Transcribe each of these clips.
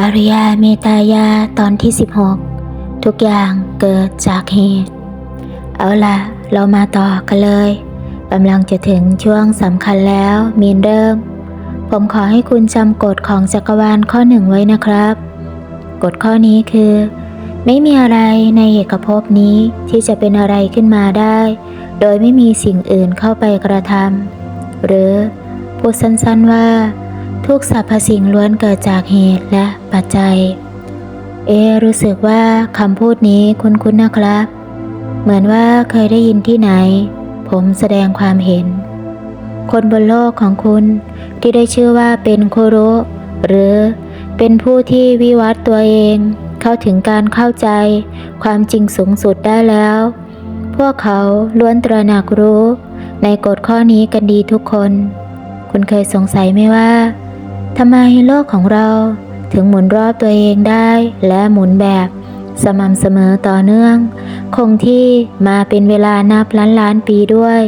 อารยาเมตายาตอนที่ 16 ทุกอย่างเกิดจากเหตุ เอาล่ะเรามาต่อกันเลยกำลังจะถึงช่วงสำคัญแล้วมีนเริ่ม ผมขอให้คุณจำกฎของจักรวาลข้อหนึ่งไว้นะครับ กฎข้อนี้คือ ไม่มีอะไรในเอกภพนี้ที่จะเป็นอะไรขึ้นมาได้ โดยไม่มีสิ่งอื่นเข้าไปกระทำหรือพูดสั้นๆว่า ทุกสรรพสิ่งล้วนเกิดจากเหตุและปัจจัย เอ รู้สึกว่าคำพูดนี้คุ้นๆนะครับ เหมือนว่าเคยได้ยินที่ไหน ผมแสดงความเห็น คนบนโลกของคุณที่ได้ชื่อว่าเป็นโคโรหรือเป็นผู้ที่วิวัฒน์ตัวเองเข้าถึงการเข้าใจ ความจริงสูงสุดได้แล้ว พวกเขาล้วนตระหนักรู้ ในกฎข้อนี้กันดีทุกคน คุณเคยสงสัยไหมว่า ทำไมโลกของเราถึงหมุนรอบตัวเองได้และหมุนแบบ สม่ำเสมอต่อเนื่อง คงที่มาเป็นเวลานับล้านล้านปีด้วย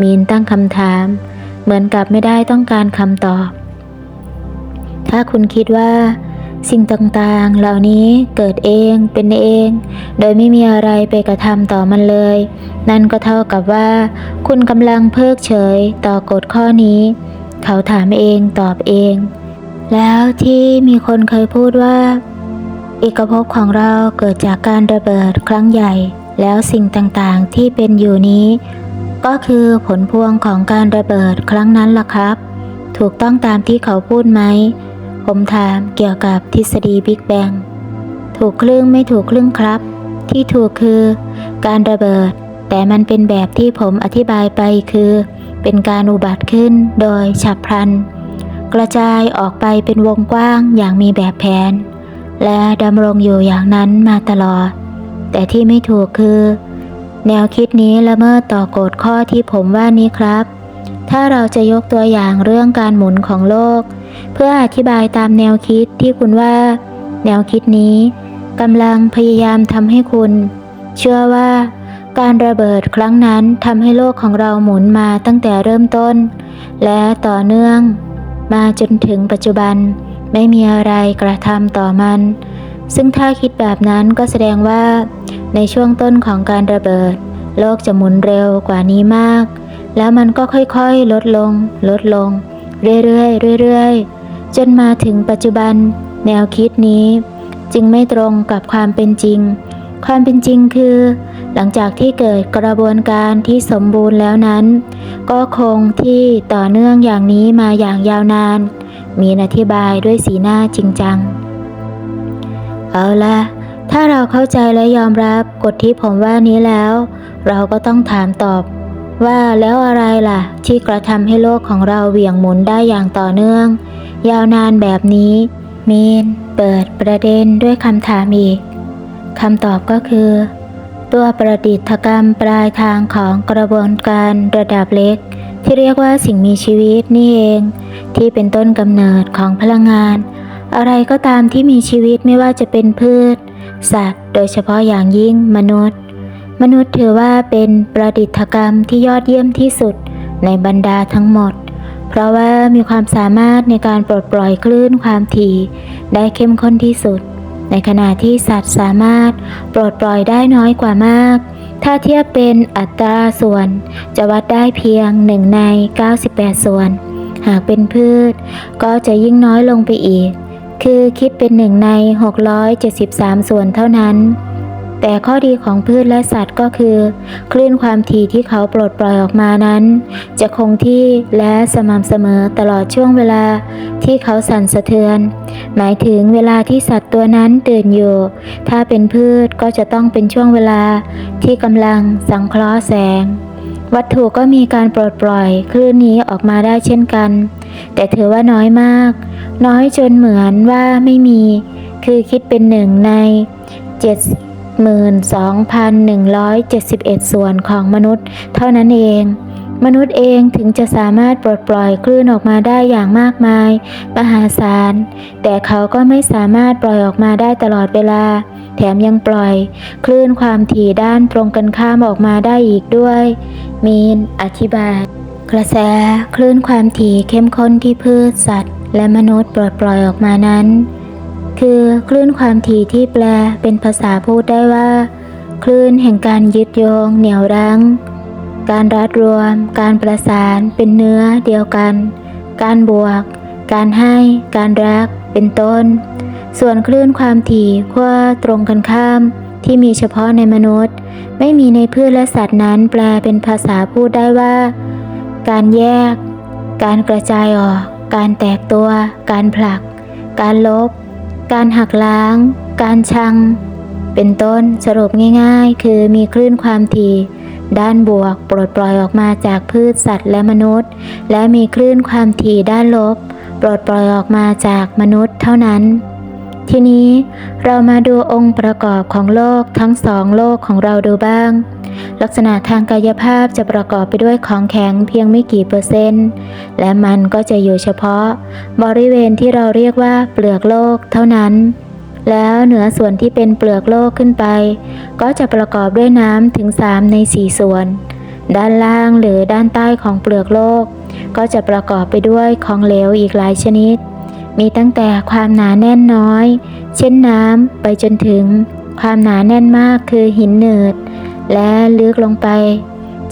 มีนตั้งคำถาม เหมือนกับไม่ได้ต้องการคำตอบ ถ้าคุณคิดว่า สิ่งต่างๆ เหล่านี้เกิดเองเป็นเอง โดยไม่มีอะไรไปกระทำต่อมันเลย นั่นก็เท่ากับว่า คุณกำลังเพิกเฉยต่อกฎข้อนี้ เขาถามเองตอบเอง แล้วที่มีคนเคยพูดว่า เอกภพของเราเกิดจากการระเบิดครั้งใหญ่ แล้วสิ่งต่างๆที่เป็นอยู่นี้ ก็คือผลพวงของการระเบิดครั้งนั้นล่ะครับ ถูกต้องตามที่เขาพูดไหม ผมถามเกี่ยวกับทฤษฎีบิ๊กแบงถูกครึ่งไม่ถูกครึ่งครับ ที่ถูกคือการระเบิด แต่มันเป็นแบบที่ผมอธิบายไปคือ เป็นการอุบัติขึ้นโดยฉับพลัน กระจายออกไปเป็นวงกว้างอย่างมีแบบแผน และดำรงอยู่อย่างนั้นมาตลอด แต่ที่ไม่ถูกคือ แนวคิดนี้ละเมิดต่อกฎข้อที่ผมว่านี้ครับ ถ้าเราจะยกตัวอย่างเรื่องการหมุนของโลก เพื่ออธิบายตามแนวคิดที่คุณว่า แนวคิดนี้กำลังพยายามทำให้คุณ เชื่อว่าการระเบิดครั้งนั้นทำให้โลกของเราหมุนมาตั้งแต่เริ่มต้น และต่อเนื่อง มาจนถึงปัจจุบัน ไม่มีอะไรกระทำต่อมัน ซึ่งถ้าคิดแบบนั้นก็แสดงว่า ในช่วงต้นของการระเบิด โลกจะหมุนเร็วกว่านี้มาก แล้วมันก็ค่อยๆ ลดลง ลดลง เรื่อยๆเรื่อยๆจนมาถึงปัจจุบัน แนวคิดนี้ จึงไม่ตรงกับความเป็นจริง ความเป็นจริงคือ หลังจากที่เกิดกระบวนการที่สมบูรณ์แล้วนั้น ก็คงที่ต่อเนื่องอย่างนี้มาอย่างยาวนาน มีอธิบายด้วยสีหน้าจริงจัง เอาละถ้าเราเข้าใจและยอมรับกฎที่ผมว่านี้แล้ว เราก็ต้องถามตอบว่าแล้วอะไรล่ะ ที่กระทำให้โลกของเราเหวี่ยงหมุนได้อย่างต่อเนื่อง ยาวนานแบบนี้ มีนเปิดประเด็นด้วยคำถามอีกคำตอบก็คือ ตัวประดิษฐกรรมปลายทางของกระบวนการระดับเล็ก ที่เรียกว่าสิ่งมีชีวิตนี่เอง ที่เป็นต้นกำเนิดของพลังงาน อะไรก็ตามที่มีชีวิตไม่ว่าจะเป็นพืช สัตว์ โดยเฉพาะอย่างยิ่งมนุษย์ มนุษย์ถือว่าเป็นประดิษฐกรรมที่ยอดเยี่ยมที่สุดในบรรดาทั้งหมด เพราะว่ามีความสามารถในการปลดปล่อยคลื่นความถี่ได้เข้มข้นที่สุด ในขณะที่สัตว์สามารถปลดปล่อยได้น้อยกว่ามาก ถ้าเทียบเป็นอัตราส่วน จะวัดได้เพียง 1 ใน 98 ส่วน หากเป็นพืช ก็จะยิ่งน้อยลงไปอีก คือคิดเป็นหนึ่งใน 673 ส่วนเท่านั้น แต่ข้อดีของพืชและสัตว์ก็คือ คลื่นความถี่ที่เขาปลดปล่อยออกมานั้น จะคงที่และสม่ำเสมอตลอดช่วงเวลาที่เขาสั่นสะเทือน หมายถึงเวลาที่สัตว์ตัวนั้นตื่นอยู่ ถ้าเป็นพืชก็จะต้องเป็นช่วงเวลาที่กำลังสังเคราะห์แสง วัตถุก็มีการปลดปล่อยคลื่นนี้ออกมาได้เช่นกัน แต่ถือว่าน้อยมาก น้อยจนเหมือนว่าไม่มี คือคิดเป็นหนึ่งใน 72,171 ส่วนของมนุษย์ เท่านั้นเอง มนุษย์เองถึงจะสามารถปลดปล่อยคลื่นออกมาได้อย่างมากมาย มหาศาล แต่เขาก็ไม่สามารถปล่อยออกมาได้ตลอดเวลา แถมยังปล่อย คลื่นความถี่ด้านตรงกันข้ามออกมาได้อีกด้วย มีน อธิบาย กระแสคลื่นความถี่เข้มข้นที่พืชสัตว์ และมนุษย์ปลดปล่อยออกมานั้น คือคลื่นความถี่ที่แปลเป็นภาษาพูดได้ว่า คลื่นแห่งการยึดโยง เหนี่ยวรั้ง การรัดรวม การประสาน เป็นเนื้อเดียวกัน การบวก การให้ การรัก เป็นต้น ส่วนคลื่นความถี่ขั้วตรงกันข้าม ที่มีเฉพาะในมนุษย์ ไม่มีในพืชและสัตว์นั้นแปลเป็นภาษาพูดได้ว่า การแยก การกระจายออก การแตกตัว การผลัก การลบ การหักล้าง การชัง เป็นต้นสรุปง่ายๆ คือมีคลื่นความถี่ด้านบวกปลดปล่อยออกมาจากพืชสัตว์และมนุษย์ และมีคลื่นความถี่ด้านลบ ปลดปล่อยออกมาจากมนุษย์เท่านั้น ทีนี้เรามาดูองค์ประกอบของโลกทั้งสองโลกของเราดูบ้าง ลักษณะทางกายภาพจะประกอบไปด้วยของแข็งเพียงไม่กี่เปอร์เซ็นต์ และมันก็จะอยู่เฉพาะ บริเวณที่เราเรียกว่าเปลือกโลกเท่านั้น แล้วเหนือส่วนที่เป็นเปลือกโลกขึ้นไป ก็จะประกอบด้วยน้ำถึง 3 ใน 4 ส่วน ด้านล่างหรือด้านใต้ของเปลือกโลก ก็จะประกอบไปด้วยของเหลวอีกหลายชนิด มีตั้งแต่ความหนาแน่นน้อย เช่นน้ำไปจนถึง ความหนาแน่นมากคือหินหนืด และลึกลงไป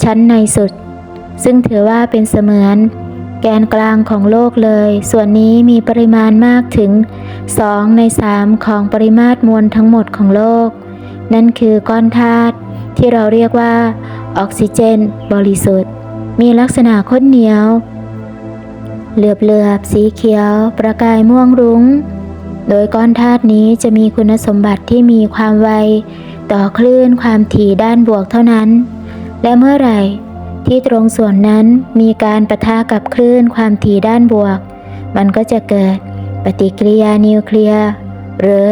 ชั้นในสุด ซึ่งถือว่าเป็นเสมือน แกนกลางของโลกเลย ส่วนนี้มีปริมาณมากถึง 2 ใน 3 ของปริมาตรมวลทั้งหมดของโลก นั่นคือก้อนธาตุที่เราเรียกว่าออกซิเจน บริสุทธิ์ มีลักษณะข้นเหนียว เหลือบเหลือบสีเขียว ประกายม่วงรุง้ง โดยก้อนธาตุนี้จะมีคุณสมบัติที่มีความไว ต่อคลื่นความถี่ด้านบวกเท่านั้น และเมื่อไหร่ที่ตรงส่วนนั้นมีการปะทะกับคลื่นความถี่ด้านบวก มันก็จะเกิดปฏิกิริยานิวเคลียร์หรือ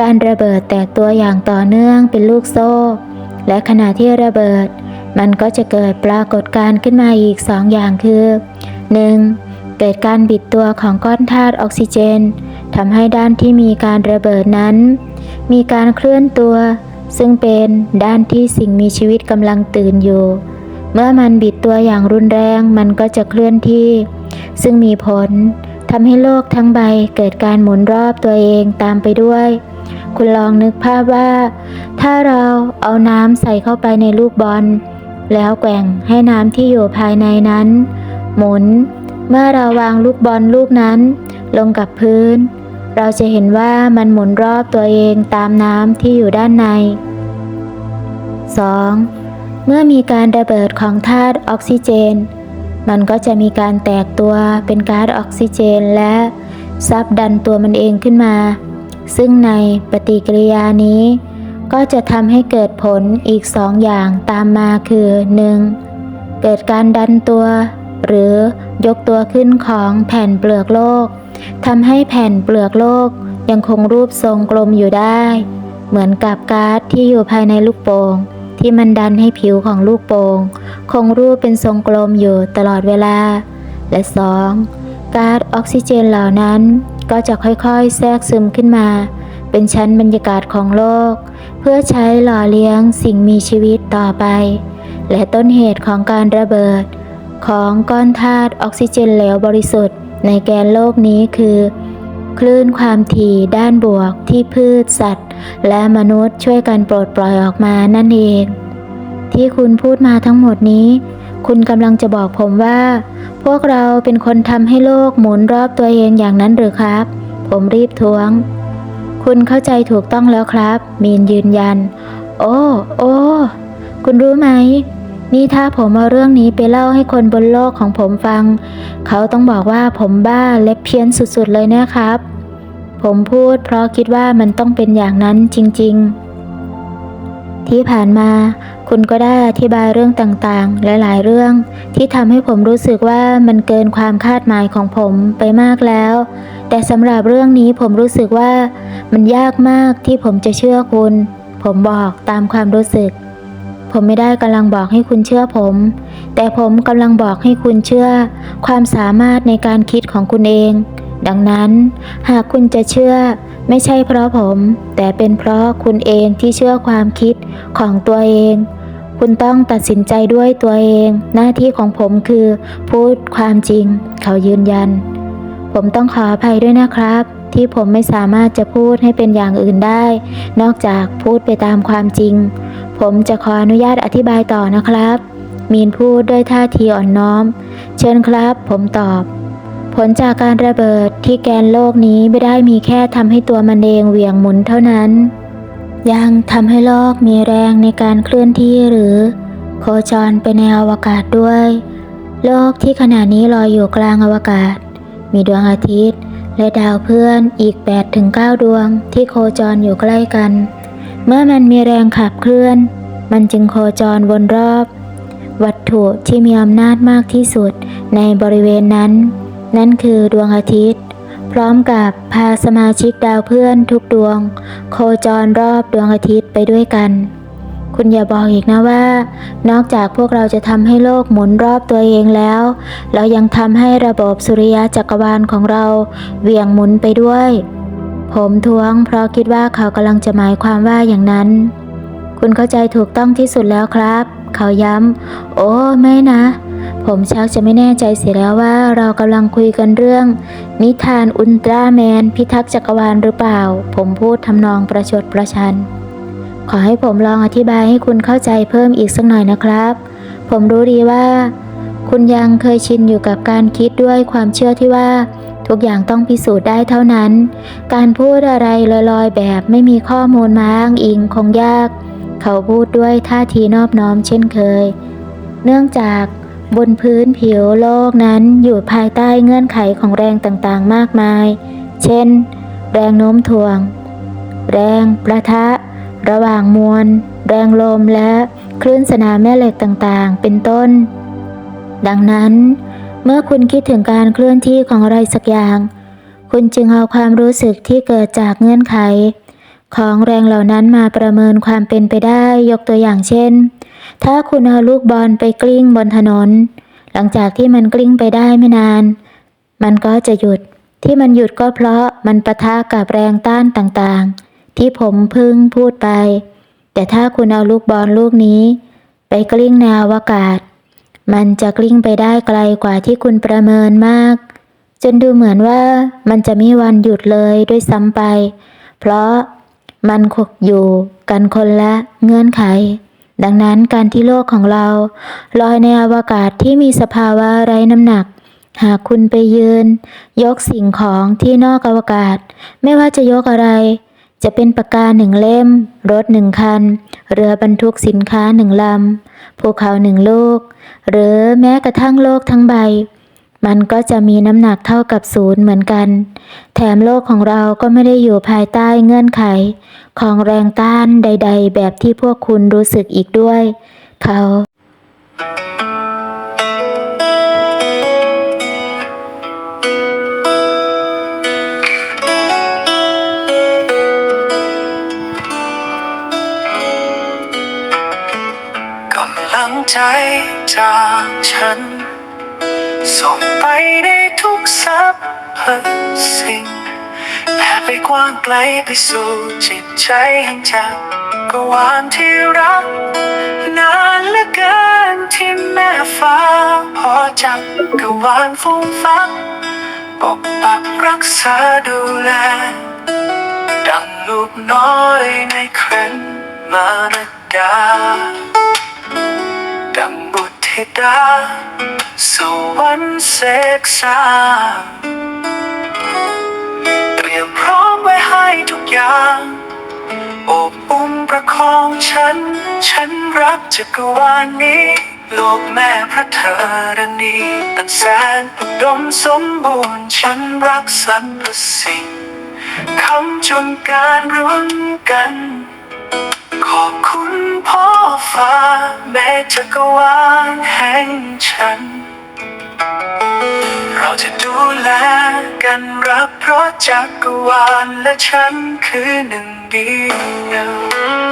การระเบิดแตกตัวอย่างต่อเนื่องเป็นลูกโซ่ และขณะที่ระเบิด มันก็จะเกิดปรากฏการณ์ขึ้นมาอีกสองอย่างคือ 1. เกิดการบิดตัวของก้อนธาตุออกซิเจนทำให้ด้านที่มีการระเบิดนั้น มีการเคลื่อนตัว ซึ่งเป็นด้านที่สิ่งมีชีวิตกำลังตื่นอยู่ เมื่อมันบิดตัวอย่างรุนแรงมันก็จะเคลื่อนที่ ซึ่งมีผลทำให้โลกทั้งใบเกิดการหมุนรอบตัวเองตามไปด้วย คุณลองนึกภาพว่า ถ้าเราเอาน้ำใส่เข้าไปในลูกบอล แล้วแกว่งให้น้ำที่อยู่ภายในนั้น หมุน เมื่อเราวางลูกบอลลูกนั้น ลงกับพื้น เราจะเห็นว่ามันหมุนรอบตัวเองตามน้ำที่อยู่ด้านใน 2. เมื่อมีการระเบิดของธาตุออกซิเจน มันก็จะมีการแตกตัวเป็นก๊าซออกซิเจนและซับดันตัวมันเองขึ้นมา ซึ่งในปฏิกิริยานี้ ก็จะทำให้เกิดผลอีกสองอย่างตามมาคือ 1. เกิดการดันตัว หรือยกตัวขึ้นของแผ่นเปลือกโลก ทำให้แผ่นเปลือกโลกยังคงรูปทรงกลมอยู่ได้ เหมือนกับก๊าซที่อยู่ภายในลูกโป่งที่มันดันให้ผิวของลูกโป่งคงรูปเป็นทรงกลมอยู่ตลอดเวลา และ 2. ก๊าซออกซิเจนเหล่านั้นก็จะค่อยๆ แทรกซึมขึ้นมา เป็นชั้นบรรยากาศของโลก เพื่อใช้หล่อเลี้ยงสิ่งมีชีวิตต่อไป และต้นเหตุของการระเบิด ของก้อนธาตุออกซิเจนเหลวบริสุทธิ์ ในแกนโลกนี้คือ คลื่นความถี่ด้านบวกที่พืชสัตว์ และมนุษย์ช่วยกันปลดปล่อยออกมานั่นเอง ที่คุณพูดมาทั้งหมดนี้ คุณกำลังจะบอกผมว่า พวกเราเป็นคนทำให้โลกหมุนรอบตัวเองอย่างนั้นหรือครับ ผมรีบท้วง คุณเข้าใจถูกต้องแล้วครับ มีนยืนยัน โอ้ โอ้ คุณรู้ไหม นี่ถ้าผมเอาเรื่องนี้ไปเล่าให้คนบนโลกของผมฟัง เขาต้องบอกว่าผมบ้าและเพี้ยนสุดๆเลยนะครับ ผมพูดเพราะคิดว่ามันต้องเป็นอย่างนั้นจริงๆ ที่ผ่านมาคุณก็ได้อธิบายเรื่องต่างๆ หลายๆ เรื่อง ที่ทำให้ผมรู้สึกว่ามันเกินความคาดหมายของผมไปมากแล้ว แต่สำหรับเรื่องนี้ผมรู้สึกว่ามันยากมากที่ผมจะเชื่อคุณ ผมบอกตามความรู้สึก ผมไม่ได้กำลังบอกให้คุณเชื่อผม แต่ผมกำลังบอกให้คุณเชื่อ ความสามารถในการคิดของคุณเอง ดังนั้น หากคุณจะเชื่อ ไม่ใช่เพราะผม แต่เป็นเพราะคุณเองที่เชื่อความคิดของตัวเอง คุณต้องตัดสินใจด้วยตัวเอง หน้าที่ของผมคือ พูดความจริง เขายืนยัน ผมต้องขออภัยด้วยนะครับที่ผมไม่สามารถจะพูดให้เป็นอย่างอื่นได้ นอกจากพูดไปตามความจริง ผมจะขออนุญาตอธิบายต่อนะครับ มีนพูดด้วยท่าทีอ่อนน้อม เชิญครับ ผมตอบ ผลจากการระเบิดที่แกนโลกนี้ไม่ได้มีแค่ทำให้ตัวมันเองเหวี่ยงหมุนเท่านั้น ยังทำให้โลกมีแรงในการเคลื่อนที่หรือ โคจรไปในอวกาศด้วย โลกที่ขณะนี้ลอยอยู่กลางอวกาศ มีดวงอาทิตย์ และดาวเพื่อนอีก8-9ดวงที่โคจรอยู่ใกล้กัน เมื่อมันมีแรงขับเคลื่อน มันจึงโคจรวนรอบ วัตถุที่มีอำนาจมากที่สุดในบริเวณนั้น นั่นคือดวงอาทิตย์ พร้อมกับพาสมาชิกดาวเพื่อนทุกดวง โคจรรอบดวงอาทิตย์ไปด้วยกัน คุณอย่าบอกอีกนะว่า นอกจากพวกเราจะทำให้โลกหมุนรอบตัวเองแล้ว เรายังทำให้ระบบสุริยะจักรวาลของเราเวียงหมุนไปด้วย ผมท้วงเพราะคิดว่าเขากำลังจะหมายความว่าอย่างนั้น คุณเข้าใจถูกต้องที่สุดแล้วครับ เขาย้ำ โอ้ ไม่นะ ผมชักจะไม่แน่ใจเสียแล้วว่าเรากำลังคุยกันเรื่อง นิทานอุลตร้าแมน พิทักษ์จักรวาลหรือเปล่า ผมพูดทำนองประชดประชัน ขอให้ผมลองอธิบายให้คุณเข้าใจเพิ่มอีกสักหน่อยนะครับ ผมรู้ดีว่า คุณยังเคยชินอยู่กับการคิดด้วยความเชื่อที่ว่า ทุกอย่างต้องพิสูจน์ได้เท่านั้น การพูดอะไรลอยๆ แบบไม่มีข้อมูลมาอ้างอิงคงยาก เขาพูดด้วยท่าทีนอบน้อมเช่นเคย เนื่องจากบนพื้นผิวโลกนั้นอยู่ภายใต้เงื่อนไขของแรงต่างๆ มากมาย เช่น แรงโน้มถ่วง แรงประทะ ระหว่างมวล แรงลมและคลื่นสนามแม่เหล็กต่างๆ เป็นต้น ดังนั้น เมื่อคุณคิดถึงการเคลื่อนที่ของอะไรสักอย่าง คุณจึงเอาความรู้สึกที่เกิดจากเงื่อนไข ของแรงเหล่านั้นมาประเมินความเป็นไปได้ยกตัวอย่างเช่น ถ้าคุณเอาลูกบอลไปกลิ้งบนถนน หลังจากที่มันกลิ้งไปได้ไม่นาน มันก็จะหยุด ที่มันหยุดก็เพราะมันปะทะกับแรงต้านต่างๆ ที่ผมพึ่งพูดไป แต่ถ้าคุณเอาลูกบอลลูกนี้ ไปกลิ้งในอวกาศ มันจะกลิ้งไปได้ไกลกว่าที่คุณประเมินมาก จนดูเหมือนว่ามันจะไม่มีวันหยุดเลยด้วยซ้ำไป เพราะมันคกอยู่กันคนละเงื่อนไข ดังนั้นการที่โลกของเรา ลอยในอวกาศที่มีสภาวะไร้น้ำหนัก หากคุณไปยืน ยกสิ่งของที่นอกอวกาศ ไม่ว่าจะยกอะไร จะเป็นปากกาหนึ่งเล่ม รถหนึ่งคัน เรือบรรทุกสินค้าหนึ่งลำ ภูเขาหนึ่งลูก หรือแม้กระทั่งโลกทั้งใบ มันก็จะมีน้ำหนักเท่ากับศูนย์เหมือนกัน แถมโลกของเราก็ไม่ได้อยู่ภายใต้เงื่อนไข ของแรงต้านใด ๆ แบบที่พวกคุณรู้สึกอีกด้วย เขา กำลังใจจากฉัน ส่งไปในทุกสัพพสิ่งแผ่ไปกว้างไกลไปสู่จิตใจแห่งจักรวาลที่รัก นานเหลือเกินที่แม่ฟ้าพอจักกรวาลฟุ้งฟักปกปักรักษาดูแล ดังลูกน้อยในเครนมารดาดังิดาสวรรค์เสกสางเตรียมพร้อมไว้ให้ทุกอย่างโอบอุ้มประคองฉัน ฉันรักจักรวาลนี้โลกแม่พระเธอรณีตั้งแสนอุดมสมบูรณ์ฉันรักสรรพสิ่งคำจนการร่วมกัน ขอบคุณพ่อฟ้าแม่จักรวาลแห่งฉัน เราจะดูแลกันรับเพราะจักรวาลและฉันคือหนึ่งเดียว